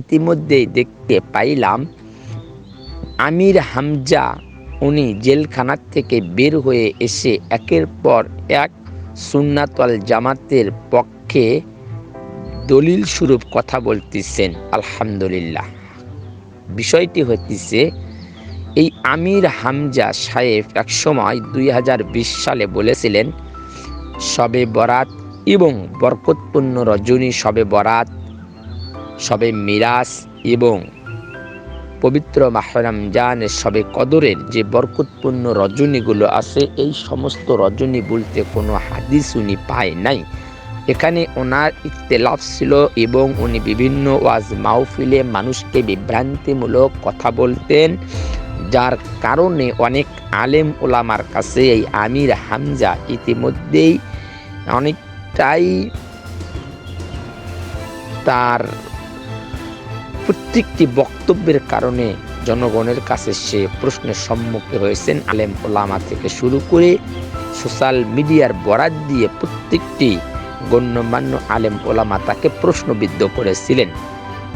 ইতিমধ্যেই দেখতে পাইলাম, আমির হামজা উনি জেলখানার থেকে বের হয়ে এসে একের পর এক সুন্নাতল জামাতের পক্ষে দলিল স্বরূপ কথা বলতেছেন। আলহামদুলিল্লাহ। বিষয়টি হইতেছে, এই আমির হামজা সাহেব একসময় দুই হাজার বিশ সালে বলেছিলেন, সবে বরাত এবং বরকতপূর্ণ রজনী সবে বরাত সবে মিরাস এবং পবিত্র মাহরমজানের সবে কদরের যে বরকতপূর্ণ রজনীগুলো আছে, এই সমস্ত রজনী বলতে কোনো হাদিস উনি পায় নাই। এখানে ওনার ইতলাফ ছিল এবং উনি বিভিন্ন ওয়াজ মাহফিলে মানুষকে বিভ্রান্তিমূলক কথা বলতেন, যার কারণে অনেক আলেম ওলামার কাছে এই আমির হামজা ইতিমধ্যেই অনেকটাই তার প্রত্যেকটি বক্তব্যের কারণে জনগণের কাছে সে প্রশ্নের সম্মুখীন হয়েছেন আলেম ওলামা থেকে শুরু করে সোশ্যাল মিডিয়ার বরাত দিয়ে প্রত্যেকটি গণ্যমান্য আলেম ওলামা তাকে প্রশ্নবিদ্ধ করেছিলেন।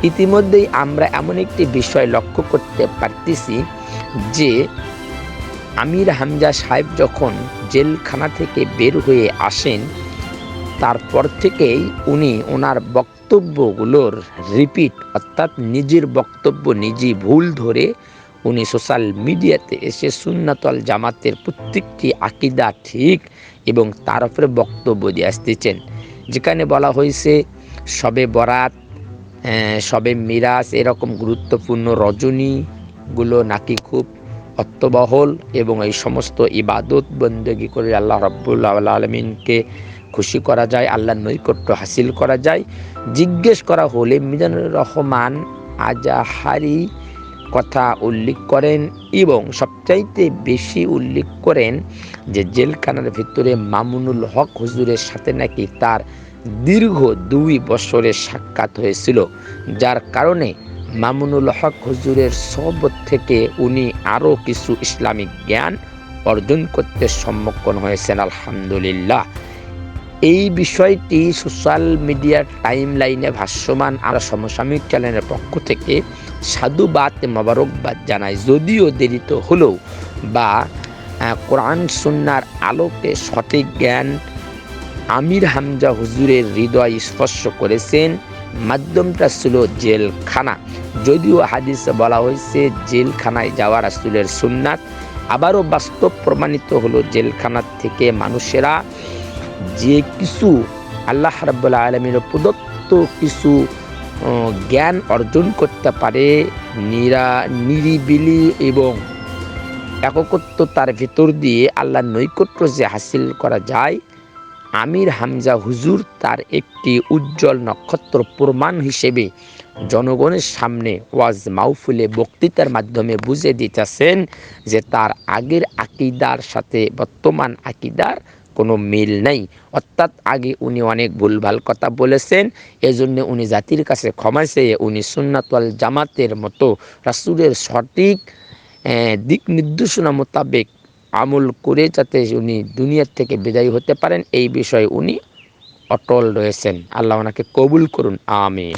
ইতিমধ্যেই আমরা এমন একটি বিষয় লক্ষ্য করতে পারতেছি যে আমির হামজা সাহেব যখন জেলখানা থেকে বের হয়ে আসেন তারপর থেকেই উনি ওনার বক্তব্যগুলোর রিপিট, অর্থাৎ নিজের বক্তব্য নিজে ভুল ধরে উনি সোশ্যাল মিডিয়াতে এসে সুন্নাতল জামাতের প্রত্যেকটি আকিদা ঠিক এবং তার উপরে বক্তব্য দিয়ে আসতেছেন। যেখানে বলা হয়েছে, সবে বরাত সবে মিরাজ এরকম গুরুত্বপূর্ণ রজনীগুলো নাকি খুব অর্থবহল এবং এই সমস্ত ইবাদত বন্দেগী করে আল্লাহ রব্বুল্লাহ আলমিনকে খুশি করা যায়, আল্লাহর নৈকট্য হাসিল করা যায়। জিজ্ঞেস করা হলে মিজানুর রহমান আজাহারি কথা উল্লেখ করেন এবং সবচাইতে বেশি উল্লেখ করেন যে জেলখানার ভিতরে মামুনুল হক হুজুরের সাথে নাকি তার দীর্ঘ দুই বছরের সাক্ষাৎ হয়েছিল, যার কারণে মামুনুল হক হুজুরের সহবত থেকে উনি আরও কিছু ইসলামিক জ্ঞান অর্জন করতে সম্মুখীন হয়েছেন, আলহামদুলিল্লাহ। এই বিষয়টি সোশ্যাল মিডিয়ার টাইম লাইনে ভাষ্যমান আমরা সমসাময়িক চ্যানেলের পক্ষ থেকে সাধুবাদ মোবারকবাদ জানাই যদিও দেরিত হলেও বা কোরআন সুন্নার আলোকে সঠিক জ্ঞান আমির হামজা হুজুরের হৃদয় স্পর্শ করেছেন মাধ্যমটা ছিল জেলখানা। যদিও হাদিসে বলা হয়েছে, জেলখানায় যাওয়া রাসুলের সুন্নাত আবারও বাস্তব প্রমাণিত হলো জেলখানার থেকে মানুষেরা যে কিছু আল্লাহ রাব্বুল আলমীর প্রদত্ত কিছু জ্ঞান অর্জন করতে পারে নিরা, নিরিবিলি এবং একত্বতার ভেতর দিয়ে আল্লাহর নৈকট্য যে হাসিল করা যায়, আমির হামজা হুজুর তার একটি উজ্জ্বল নক্ষত্র প্রমাণ হিসেবে জনগণের সামনে ওয়াজ মাউফুলে বক্তৃতার মাধ্যমে বুঝে দিতেছেন যে তার আগের আকিদার সাথে বর্তমান আকিদার কোনো মিল নেই। অর্থাৎ আগে উনি অনেক ভুলভাল কথা বলেছেন, এজন্য উনি জাতির কাছে ক্ষমা চেয়ে উনি সুন্নাতল জামাতের মতো রাসুলের সঠিক দিক নির্দেশনা মোতাবেক আমল করে যাতে উনি দুনিয়ার থেকে বিদায় হতে পারেন, এই বিষয়ে উনি অটল রয়েছেন। আল্লাহ ওনাকে কবুল করুন আমি